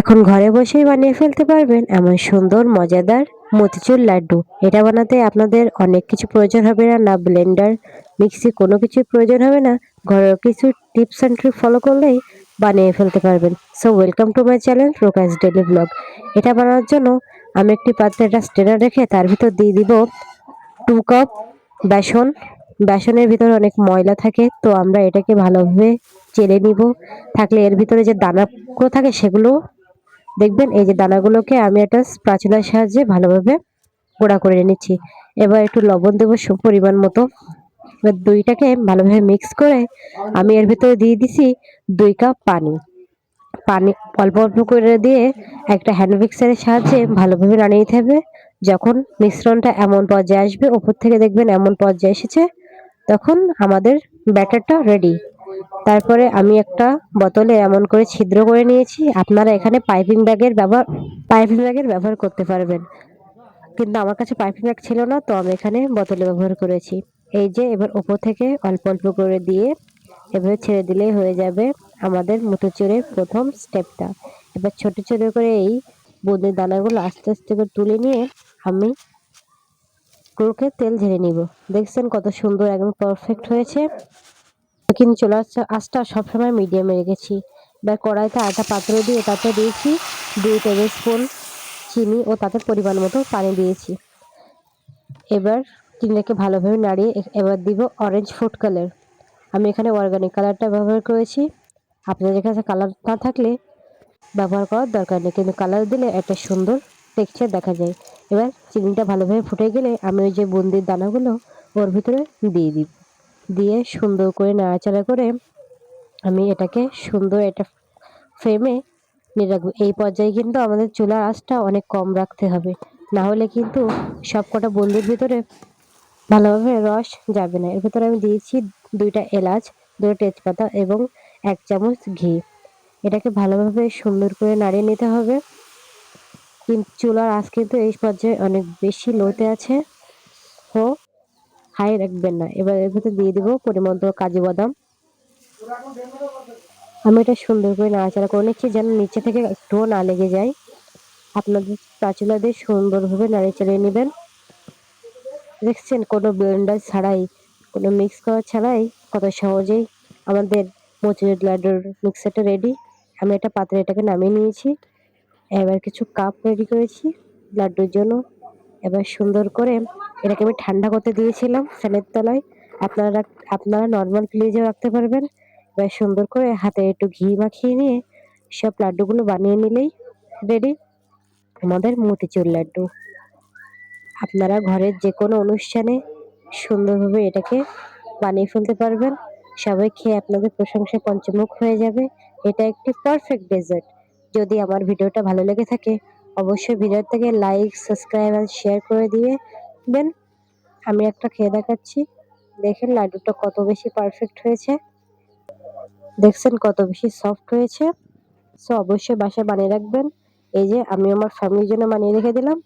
এখন ঘরে বসেই বানিয়ে ফেলতে পারবেন এমন সুন্দর, মজাদার মতিচুর লাড্ডু। এটা বানাতে আপনাদের অনেক কিছু প্রয়োজন হবে না না ব্লেন্ডার, মিক্সি কোনো কিছুর প্রয়োজন হবে না। ঘরের কিছু টিপস অ্যান্ড ট্রিক ফলো করলেই বানিয়ে ফেলতে পারবেন। So, welcome to my channel Prakash daily blog. এটা বানানোর জন্য আমি একটি পাত্রে একটা স্টেনার রেখে তার ভিতর দিয়ে দিব টু কাপ বেসন। বেসনের ভিতরে অনেক ময়লা থাকে, তো আমরা এটাকে ভালোভাবে চেলে নিব। থাকলে এর ভিতরে যে দানাগুলো থাকে সেগুলো দেখবেন, এই যে দানাগুলোকে আমি একটা স্প্যাচুলার সাহায্যে ভালোভাবে গুঁড়া করে নিচ্ছি এবার একটু লবণ দেবো পরিমাণ মতো। এবার দুইটাকে ভালোভাবে মিক্স করে আমি এর ভিতরে দিয়ে দিছি দুই কাপ পানি। পানি অল্প অল্প করে দিয়ে একটা হ্যান্ড মিক্সারের সাহায্যে ভালোভাবে নাড়িয়ে নিতে হবে। যখন মিশ্রণটা এমন পর্যায়ে আসবে, ওপর থেকে দেখবেন এমন পর্যায়ে এসেছে, তখন আমাদের ব্যাটারটা রেডি তারপরে আমি একটা বোতলে এমন করে ছিদ্র করে নিয়েছি। আপনারা এখানে পাইপিং ব্যাগের ব্যবহার, পাইপিং ব্যাগের ব্যবহার করতে পারবেন। কিন্তু আমার কাছে পাইপিং ব্যাগ ছিল না, তো আমি এখানে বোতলে ব্যবহার করেছি। এই যে এবার ওপর থেকে অল্প অল্প করে দিয়ে এভাবে ছেড়ে দিলেই হয়ে যাবে আমাদের মুঠোচুরের প্রথম স্টেপটা। এবার ছোট ছোট করে এই বুঁদের দানাগুলো আস্তে আস্তে করে তুলে নিয়ে আমি গুলোকে তেল ঝেড়ে নিব। দেখছেন কত সুন্দর একদম পারফেক্ট হয়েছে। কিন্তু চলে আসছে, আঁচটা সবসময় মিডিয়ামে রেখেছি। এবার কড়াইতে আটা পাত্র দিয়ে তাতে দিয়েছি দুই টেবিল স্পুন চিনি ও তাতে পরিমাণ মতো পানি দিয়েছি। এবার চিনিটাকে ভালোভাবে নাড়িয়ে এবার দিব অরেঞ্জ ফুড কালার আমি এখানে অর্গানিক কালারটা ব্যবহার করেছি। আপনাদের কাছে কালার না থাকলে ব্যবহার করার দরকার নেই, কিন্তু কালার দিলে একটা সুন্দর টেক্সচার দেখা যায়। এবার চিনিটা ভালোভাবে ফুটে গেলে আমি ওই যে বুন্দির দানাগুলো ওর ভিতরে দিয়ে দিই। দিয়ে সুন্দর করে নাড়াচাড়া করে আমি এটাকে সুন্দর একটা ফ্রেমে নিয়ে রাখব। এই পর্যায়ে কিন্তু আমাদের চুলার আঁচটা অনেক কম রাখতে হবে। না হলে কিন্তু সব কটা বন্দির ভিতরে ভালোভাবে রস যাবে না। এর ভিতরে আমি দিয়েছি দুইটা এলাচ, দুটো তেজপাতা এবং এক চামচ ঘি। এটাকে ভালোভাবে সুন্দর করে নাড়িয়ে নিতে হবে। কিন্তু চুলার আঁচ কিন্তু এই পর্যায়ে অনেক বেশি লোতে আছে। তো হাই রাখবেন না। এবার এর ভিতরে দিয়ে দিব পরিমাণ মতো কাজু বাদাম। আমি এটা সুন্দর করে নাড়াচাড়া করে নিচ্ছি যেন নিচে থেকে একটুও না লেগে যায়। আপনাদের স্প্যাচুলা দিয়ে সুন্দরভাবে নাড়িয়ে চাড়িয়ে নেবেন। দেখছেন, কোনো ব্লেন্ডার ছাড়াই, কোনো মিক্স করা ছাড়াই কত সহজেই আমাদের মোচুরের লাড্ডুর মিক্সারটা রেডি আমি একটা পাত্রে এটাকে নামিয়ে নিয়েছি। এবার কিছু কাপ রেডি করেছি। লাড্ডুর জন্য। এবার সুন্দর করে এটাকে আমি ঠান্ডা করতে দিয়েছিলাম ফ্যানের তলায়। আপনারা আপনারা নর্মাল ফ্রিজেও রাখতে পারবেন। এবার সুন্দর করে হাতে একটু ঘি মাখিয়ে নিয়ে সব লাড্ডুগুলো বানিয়ে নিলেই রেডি আমাদের মতিচুর লাড্ডু। আপনারা ঘরের যে কোনো অনুষ্ঠানে সুন্দরভাবে এটাকে বানিয়ে ফেলতে পারবেন। সবাই খেয়ে আপনাদের প্রশংসা পঞ্চমুখ হয়ে যাবে। এটা একটি পারফেক্ট ডেজার্ট যদি আমার ভিডিওটা ভালো লেগে থাকে, অবশ্যই ভিডিও থেকে লাইক সাবস্ক্রাইব আর শেয়ার করে দিবেন আমি একটা খেয়ে দেখাচ্ছি। দেখেন লাড্ডুটা কত বেশি পারফেক্ট হয়েছে। দেখছেন কত বেশি সফট হয়েছে। সো অবশ্যই বাসায় বানিয়ে রাখবেন। এই যে, আমি আমার ফ্যামিলির জন্য বানিয়ে রেখে দিলাম।